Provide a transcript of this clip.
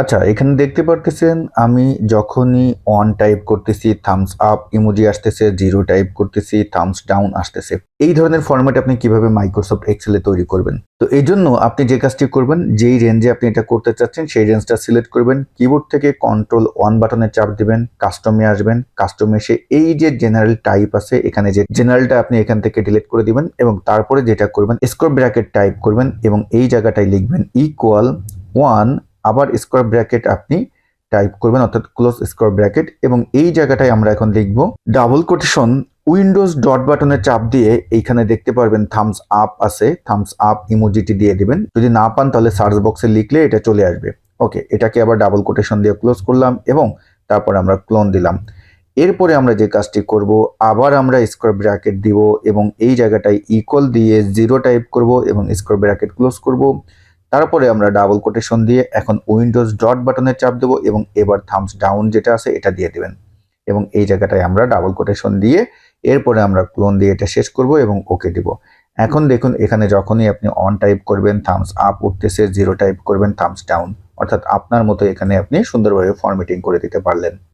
আচ্ছা এখানে দেখতে পারতেছেন আমি যখনই অন টাইপ করতেছি থামস আপ ইমোজি আসতেছে জিরো টাইপ করতেছি থামস ডাউন আসতেছে। এই ধরনের ফরম্যাট আপনি কীভাবে মাইক্রোসফট এক্সেলে তৈরি করবেন? তো এই জন্য আপনি যে কাজটি করবেন, যেই রেঞ্জে আপনি এটা করতে চাচ্ছেন, সেই রেঞ্জটা সিলেক্ট করবেন কিবোর্ড থেকে কন্ট্রোল অন বাটনে চাপ দিবেন কাস্টমে আসবেন কাস্টমে এসে এই যে জেনারেল টাইপ আছে, এখানে যে জেনারেলটা আপনি এখান থেকে ডিলিট করে দিবেন এবং তারপরে যেটা করবেন স্কোর ব্র্যাকেট টাইপ করবেন এবং এই জায়গাটায় লিখবেন ইকুয়াল ওয়ান আবার স্কোয়ার ব্র্যাকেট আপনি টাইপ করবেন, অর্থাৎ ক্লোজ স্কোয়ার ব্র্যাকেট এবং এই জায়গাটায় আমরা এখন লিখব ডাবল কোটেশন উইন্ডোজ ডট বাটনে চাপ দিয়ে এইখানে দেখতে পারবেন থামস আপ আছে থামস আপ ইমোজিটি দিয়ে দিবেন। যদি না পান তাহলে সার্চ বক্সে লিখলে এটা চলে আসবে। ওকে এটাকে আবার ডাবল কোটেশন দিয়ে ক্লোজ করলাম এবং তারপর আমরা ক্লোন দিলাম। এরপরে আমরা যে কাজটি করব, আবার আমরা স্কোয়ার ব্র্যাকেট দিব এবং এই জায়গাটায় ইকুয়াল দিয়ে জিরো টাইপ করব এবং স্কোয়ার ব্র্যাকেট ক্লোজ করব। তারপরে আমরা ডাবল কোটেশন দিয়ে এখন উইন্ডোজ ডট বাটনে চাপ দেবো এবং এবার থামস ডাউন যেটা আছে এটা দিয়ে দেবেন। এবং এই জায়গাটায় আমরা ডাবল কোটেশন দিয়ে এরপরে আমরা ক্লোন দিয়ে এটা শেষ করব এবং ওকে দিব। এখন দেখুন, এখানে যখনই আপনি অন টাইপ করবেন থামস আপ উঠতেছে জিরো টাইপ করবেন থামস ডাউন অর্থাৎ আপনার মতো এখানে আপনি সুন্দরভাবে ফরম্যাটিং করে দিতে পারলেন।